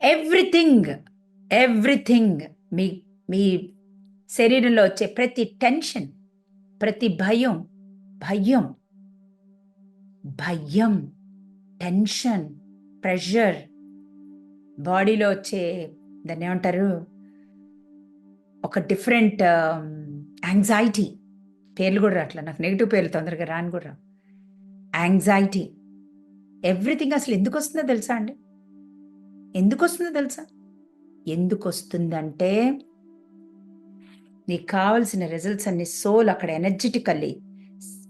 Everything everything మీ మీ శరీరంలో వచ్చే ప్రతి టెన్షన్ ప్రతి భయం భయం భయం టెన్షన్ ప్రెషర్ బాడీలో వచ్చే దాన్ని ఏమంటారు? ఒక డిఫరెంట్ యాంగ్జైటీ um, పేర్లు కూడా రావట్లే. నాకు నెగిటివ్ పేర్లు తొందరగా రాని కూడా యాంగ్జైటీ ఎవ్రీథింగ్ అసలు ఎందుకు వస్తుందో తెలుసా అండి? ఎందుకు వస్తుందో తెలుసా? ఎందుకు వస్తుందంటే నీకు కావలసిన రిజల్ట్స్ అన్ని సోల్ అక్కడ ఎనర్జెటికల్లీ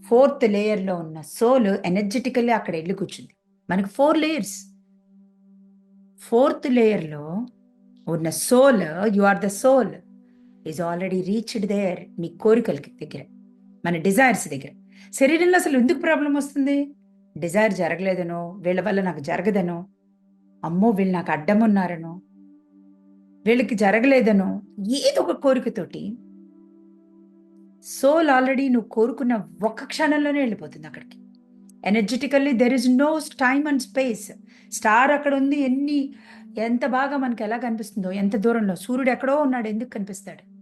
ఫోర్త్ లేయర్లో ఉన్న సోల్ ఎనర్జెటికల్లీ అక్కడ వెళ్ళి కూర్చుంది. మనకు ఫోర్ లేయర్స్ ఫోర్త్ లేయర్లో ఉన్న soul you are the soul is already reached there మీ కోరికలకి దగ్గర మన డిజైర్స్ దగ్గర. శరీరంలో అసలు ఎందుకు ప్రాబ్లం వస్తుంది? డిజైర్ జరగలేదనో వీళ్ళ వల్ల నాకు జరగదనో అమ్మో వీళ్ళు నాకు అడ్డమున్నారను. వీళ్ళకి జరగలేదనో. ఏదో ఒక కోరికతోటి. సోల్ ఆల్రెడీ నువ్వు కోరుకున్న ఒక్క క్షణంలోనే వెళ్ళిపోతుంది అక్కడికి. Energetically there is no time and space star అక్కడ ఉంది ఎన్ని ఎంత బాగా మనకి ఎలా కనిపిస్తుందో ఎంత దూరంలో. సూర్యుడు ఎక్కడో ఉన్నాడు ఎందుకు కనిపిస్తాడు?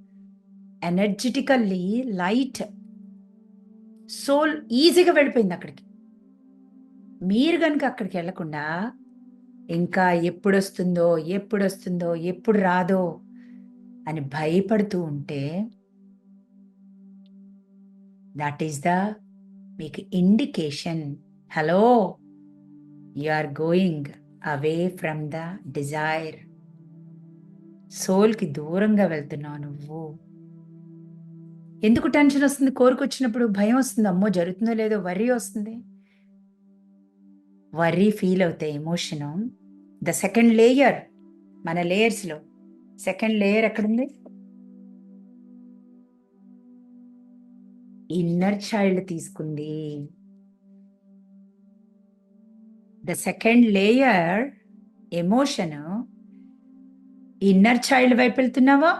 ఎనర్జెటికల్లీ లైట్ సోల్ ఈజీగా వెళ్ళిపోయింది అక్కడికి. మీరు కనుక అక్కడికి వెళ్ళకుండా ఇంకా ఎప్పుడు వస్తుందో ఎప్పుడు వస్తుందో ఎప్పుడు రాదో అని భయపడుతూ ఉంటే దట్ ఈస్ ద మీకు indication hello you are going away from the desire సోల్కి దూరంగా వెళ్తున్నావు నువ్వు. ఎందుకు టెన్షన్ వస్తుంది? కోరికొచ్చినప్పుడు భయం వస్తుంది. అమ్మో జరుగుతుందో లేదో వర్రీ వస్తుంది. వర్రీ ఫీల్ అవుతాయి ఎమోషను ద సెకండ్ లేయర్ మన లేయర్స్లో సెకండ్ లేయర్ ఎక్కడుంది? ఇన్నర్ చైల్డ్ తీసుకుంది. The second layer emotion inner child వైపు వెళ్తున్నావా?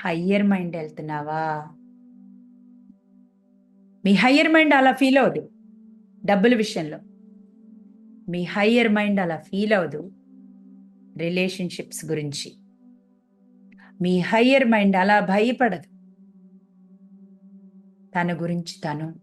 హయ్యర్ మైండ్ వెళ్తున్నావా? మీ హయ్యర్ మైండ్ అలా ఫీల్ అవ్వదు. డబ్బుల విషయంలో మీ హయ్యర్ మైండ్ అలా ఫీల్ అవ్వదు రిలేషన్షిప్స్ గురించి. మీ హయ్యర్ మైండ్ అలా భయపడదు. తన గురించి తను